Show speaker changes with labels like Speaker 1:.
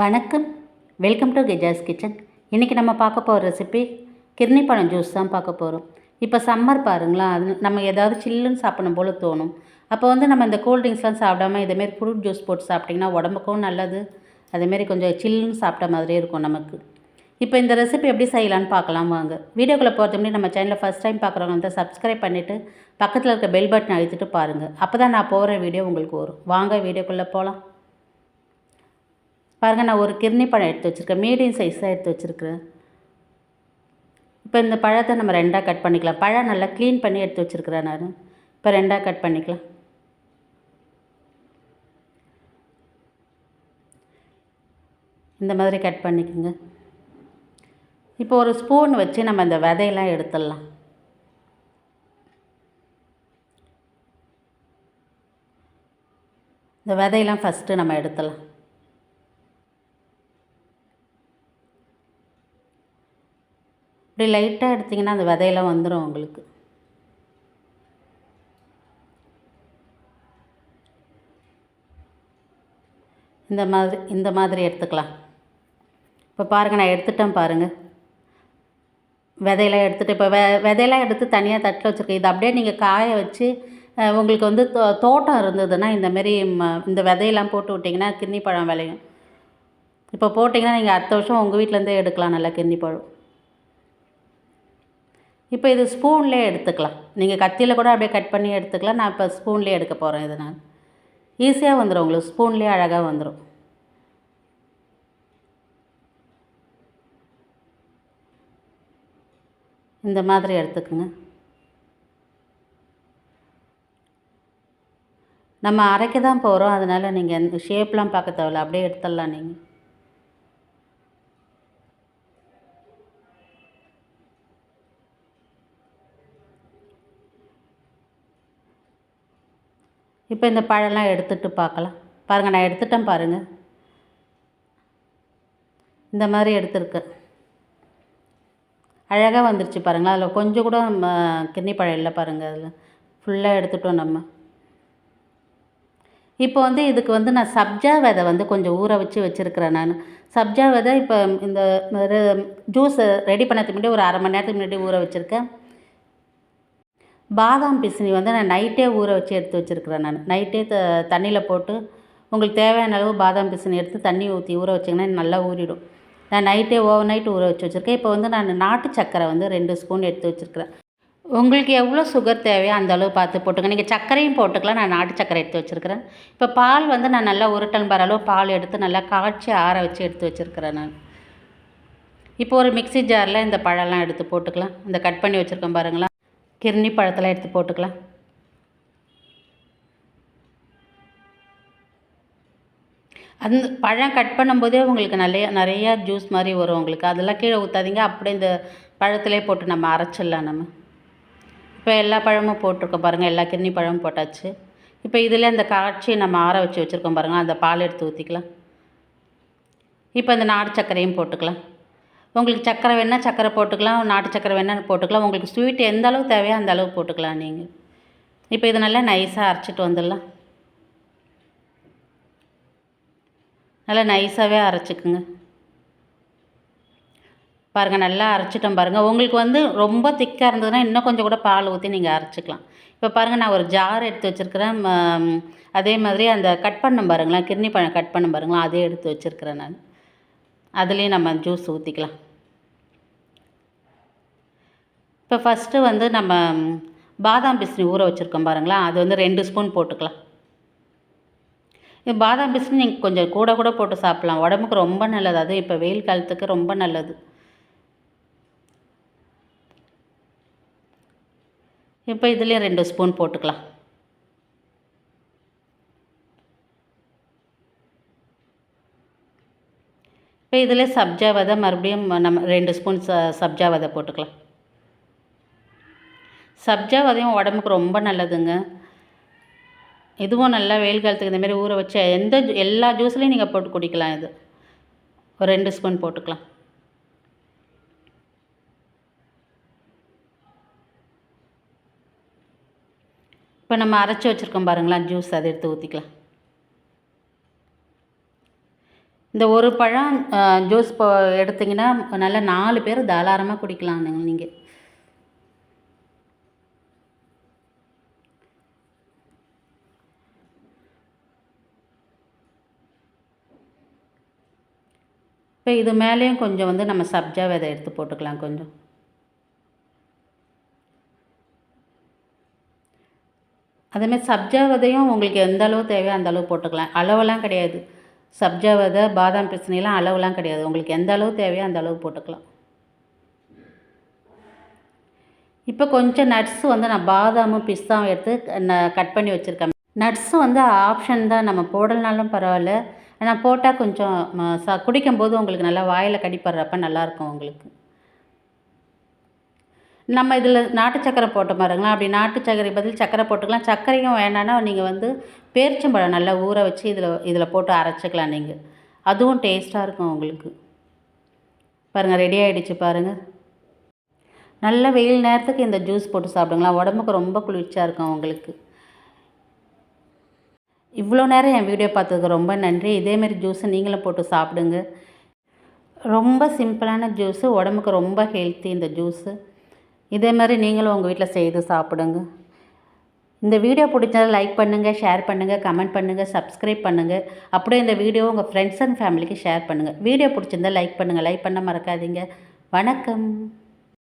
Speaker 1: வணக்கம். Welcome to கெஜாஸ் kitchen இன்றைக்கி நம்ம பார்க்க போகிற ரெசிபி கிர்னி பழம் ஜூஸ் தான் பார்க்க போகிறோம் இப்போ சம்மர் பாருங்களா அது நம்ம ஏதாவது சில்லுன்னு சாப்பிடணும் போல் தோணும். அப்போ வந்து நம்ம இந்த கூல்ட்ரிங்க்ஸ்லாம் சாப்பிடாம இதேமாரி ஃப்ரூட் ஜூஸ் போட்டு சாப்பிட்டிங்கன்னா உடம்புக்கும் நல்லது. அதேமாரி கொஞ்சம் சில்லுன்னு சாப்பிட்ட மாதிரியே இருக்கும் நமக்கு. இப்போ இந்த ரெசிபி எப்படி செய்யலான்னு பார்க்கலாம் வாங்க. வீடியோக்குள்ளே போகிறது முன்னாடி நம்ம சேனலை ஃபஸ்ட் டைம் பார்க்குறவங்க வந்து சப்ஸ்கிரைப் பண்ணிவிட்டு பக்கத்தில் இருக்க பெல் பட்டன் அழுத்திட்டு பாருங்கள் அப்போ தான் நான் போகிற வீடியோ உங்களுக்கு வரும். வாங்க வீடியோக்குள்ளே போகலாம் பாருங்கள் நான் ஒரு கிர்னி பழம் எடுத்து வச்சுருக்கேன். மீடியம் சைஸாக எடுத்து வச்சுருக்கிறேன். இப்போ இந்த பழத்தை நம்ம ரெண்டாக கட் பண்ணிக்கலாம். பழம் நல்லா க்ளீன் பண்ணி எடுத்து வச்சுருக்கிறேன் நான். இப்போ ரெண்டாக கட் பண்ணிக்கலாம். இந்த மாதிரி கட் பண்ணிக்கோங்க. இப்போ ஒரு ஸ்பூன் வச்சு நம்ம இந்த விதையெல்லாம் எடுத்துடலாம். இந்த விதையெல்லாம் ஃபஸ்ட்டு நம்ம எடுத்துடலாம். இப்படி லைட்டாக எடுத்திங்கன்னா அந்த விதையெல்லாம் வந்துடும் உங்களுக்கு. இந்த மாதிரி இந்த மாதிரி எடுத்துக்கலாம். இப்போ பாருங்கள் நான் எடுத்துட்டேன் பாருங்கள் விதையெல்லாம் எடுத்துகிட்டு இப்போ வெ விதையெல்லாம் எடுத்து தனியாக தட்டில் வச்சுருக்கேன். இது அப்படியே நீங்கள் காய வச்சு உங்களுக்கு வந்து தோ தோட்டம் இருந்ததுன்னா இந்தமாரி ம இந்த விதையெல்லாம் போட்டு விட்டிங்கன்னா கிர்னி பழம் விளையும். இப்போ போட்டிங்கன்னா நீங்கள் அடுத்த வருஷம் உங்கள் வீட்டிலேருந்தே எடுக்கலாம் நல்லா கிர்னி பழம் இப்போ இது ஸ்பூன்லேயே எடுத்துக்கலாம். நீங்கள் கத்தியில் கூட அப்படியே கட் பண்ணி எடுத்துக்கலாம். நான் இப்போ ஸ்பூன்லேயே எடுக்க போகிறேன் இது நான். ஈஸியாக வந்துடும் உங்களுக்கு. ஸ்பூன்லேயே அழகாக வந்துடும். இந்த மாதிரி எடுத்துக்கோங்க. நம்ம அரைக்க தான் போகிறோம். அதனால் நீங்கள் ஷேப்லாம் பார்க்க தேவையில்ல. அப்படியே எடுத்துடலாம் நீங்கள். இப்போ இந்த பழம்லாம் எடுத்துட்டு பார்க்கலாம். பாருங்கள் நான் எடுத்துட்டேன் பாருங்கள் இந்த மாதிரி எடுத்துருக்கேன் அழகாக வந்துருச்சு பாருங்களா அதில் கொஞ்சம் கூட நம்ம கிண்ணி பழம் இல்லை பாருங்கள் அதில் ஃபுல்லாக எடுத்துட்டோம் நம்ம. இப்போ வந்து இதுக்கு வந்து நான் சப்ஜா விதை வந்து கொஞ்சம் ஊற வச்சு வச்சுருக்கிறேன் நான். சப்ஜா விதை இப்போ இந்த ஜூஸ் ரெடி பண்ணதுக்கு முன்னாடி ஒரு அரை மணி நேரத்துக்கு முன்னாடி ஊற வச்சுருக்கேன். பாதாம் பிசினி வந்து நான் நைட்டே ஊற வச்சு எடுத்து வச்சுருக்கிறேன் நான். நைட்டே த தண்ணியில் போட்டு உங்களுக்கு தேவையான அளவு பாதாம் பிசினி எடுத்து தண்ணி ஊற்றி ஊற வச்சிங்கன்னா நல்லா ஊறிடும். நான் நைட்டே ஓவர் நைட் ஊற வச்சு வச்சுருக்கேன். இப்போ வந்து நான் நாட்டு சக்கரை வந்து ரெண்டு ஸ்பூன் எடுத்து வச்சுருக்கிறேன். உங்களுக்கு எவ்வளோ சுகர் தேவையோ அந்த அளவு பார்த்து போட்டுக்கங்க. நீங்கள் சர்க்கரையும் போட்டுக்கலாம். நான் நாட்டு சக்கரை எடுத்து வச்சுருக்கிறேன். இப்போ பால் வந்து நான் நல்லா ஒரு டம்ளர் அளவு பால் எடுத்து நல்லா காய்ச்சி ஆற வச்சு எடுத்து வச்சுருக்கிறேன் நான். இப்போ ஒரு மிக்ஸி ஜாரில் இந்த பழம்லாம் எடுத்து போட்டுக்கலாம். இந்த கட் பண்ணி வச்சுருக்கேன் பாருங்களா கிர்னி பழத்தெல்லாம் எடுத்து போட்டுக்கலாம். அந்த பழம் கட் பண்ணும்போதே உங்களுக்கு நிறைய நிறையா ஜூஸ் மாதிரி வரும் உங்களுக்கு. அதெல்லாம் கீழே ஊற்றாதீங்க அப்படியே இந்த பழத்திலே போட்டு நம்ம அரைச்சிடலாம் நம்ம. இப்போ எல்லா பழமும் போட்டிருக்கோம் பாருங்கள் எல்லா கிர்னி பழமும் போட்டாச்சு. இப்போ இதில் இந்த காய்ச்சி நம்ம ஆற வச்சு வச்சுருக்கோம் பாருங்கள் அந்த பால் எடுத்து ஊற்றிக்கலாம் இப்போ இந்த நாடு சர்க்கரையும் போட்டுக்கலாம். உங்களுக்கு சக்கரை வேணால் சக்கரை போட்டுக்கலாம் நாட்டு சக்கரை வேணால் போட்டுக்கலாம். உங்களுக்கு ஸ்வீட் எந்த அளவு தேவையோ அந்த அளவு போட்டுக்கலாம் நீங்கள் இப்போ இது நல்லா நைஸாக அரைச்சிட்டு வந்துடலாம். நல்லா நைஸாகவே அரைச்சிக்குங்க. பாருங்கள் நல்லா அரைச்சிட்டோம் பாருங்கள் உங்களுக்கு வந்து ரொம்ப திக்காக இருந்ததுன்னா இன்னும் கொஞ்சம் கூட பால் ஊற்றி நீங்கள் அரைச்சிக்கலாம். இப்போ பாருங்கள் நான் ஒரு ஜார் எடுத்து வச்சுருக்கிறேன். அதே மாதிரி அந்த கட் பண்ண பாருங்களேன் கிர்னி பழம் கட் பண்ண பாருங்களேன் அதே எடுத்து வச்சுருக்கிறேன் நான். அதுலேயும் நம்ம ஜூஸ் ஊற்றிக்கலாம் இப்போ ஃபஸ்ட்டு வந்து நம்ம பாதாம் பிஸ்னி ஊற வச்சுருக்கோம் பாருங்களேன். அது வந்து ரெண்டு ஸ்பூன் போட்டுக்கலாம். பாதாம் பிஸ்னி நீங்கள் கொஞ்சம் கூட கூட போட்டு சாப்பிட்லாம். உடம்புக்கு ரொம்ப நல்லது. அது இப்போ வெயில் காலத்துக்கு ரொம்ப நல்லது. இப்போ இதுலேயும் ரெண்டு ஸ்பூன் போட்டுக்கலாம். இப்போ இதில் சப்ஜா விதை மறுபடியும் நம்ம ரெண்டு ஸ்பூன் ச சப்ஜா விதை போட்டுக்கலாம். சப்ஜா விதையும் உடம்புக்கு ரொம்ப நல்லதுங்க. இதுவும் நல்லா வெயில் காலத்துக்கு இந்த மாதிரி ஊற வச்சு எந்த ஜூ- எல்லா ஜூஸ்லேயும் நீங்கள் போட்டு குடிக்கலாம் இது. ஒரு ரெண்டு ஸ்பூன் போட்டுக்கலாம். இப்போ நம்ம அரைச்சி வச்சுருக்கோம் பாருங்களேன் ஜூஸ் அதை எடுத்து ஊற்றிக்கலாம் இந்த ஒரு பழம் ஜூஸ் இப்போ எடுத்திங்கன்னா நல்லா நாலு பேர் தாராளமாக குடிக்கலாம் நீங்கள் இப்போ இது மேலேயும் கொஞ்சம் வந்து நம்ம சப்ஜா விதை எடுத்து போட்டுக்கலாம் கொஞ்சம். அதேமாதிரி சப்ஜா விதையும் உங்களுக்கு எந்த அளவு தேவையோ அந்த அளவு போட்டுக்கலாம். அளவெல்லாம் கிடையாது. சப்ஜா விதை பாதாம் பிசினிலாம் அளவுலாம் கிடையாது. உங்களுக்கு எந்த அளவு தேவையோ அந்த அளவு போட்டுக்கலாம். இப்போ கொஞ்சம் நட்ஸ் வந்து நான் பாதாமும் பிஸ்தாவும் எடுத்து நான் கட் பண்ணி வச்சுருக்கேன். நட்ஸு வந்து ஆப்ஷன் தான். நம்ம போடலனாலும் பரவாயில்ல. ஆனால் போட்டால் கொஞ்சம் ச குடிக்கும்போது உங்களுக்கு நல்லா வாயில் கடிப்படுறப்ப நல்லாயிருக்கும் உங்களுக்கு. நம்ம இதில் நாட்டு சக்கரை போட்ட பாருங்களேன். அப்படி நாட்டு சக்கரை பதில் சக்கரை போட்டுக்கலாம். சர்க்கரையும் வேணான்னா நீங்கள் வந்து பேரிச்சம்பழம் நல்லா ஊற வச்சு இதில் இதில் போட்டு அரைச்சிக்கலாம் நீங்கள் அதுவும் டேஸ்ட்டாக இருக்கும் உங்களுக்கு. பாருங்கள் ரெடி ஆகிடுச்சு பாருங்கள் நல்ல வெயில் நேரத்துக்கு இந்த ஜூஸ் போட்டு சாப்பிடுங்களா உடம்புக்கு ரொம்ப குளிர்ச்சியாக இருக்கும் உங்களுக்கு. இவ்வளோ நேரம் என் வீடியோ பார்த்ததுக்கு ரொம்ப நன்றி. இதேமாரி ஜூஸை நீங்களும் போட்டு சாப்பிடுங்க. ரொம்ப சிம்பிளான ஜூஸு உடம்புக்கு ரொம்ப ஹெல்த்தி இந்த ஜூஸு இதே மாதிரி நீங்களும் உங்கள் வீட்டில் செய்து சாப்பிடுங்க. இந்த வீடியோ பிடிச்சதை லைக் பண்ணுங்கள் ஷேர் பண்ணுங்கள் கமெண்ட் பண்ணுங்கள் சப்ஸ்கிரைப் பண்ணுங்கள் அப்படியே இந்த வீடியோ உங்கள் ஃப்ரெண்ட்ஸ் அண்ட் ஃபேமிலிக்கு ஷேர் பண்ணுங்கள் வீடியோ பிடிச்சிருந்தா லைக் பண்ணுங்கள் லைக் பண்ண மறக்காதீங்க. வணக்கம்.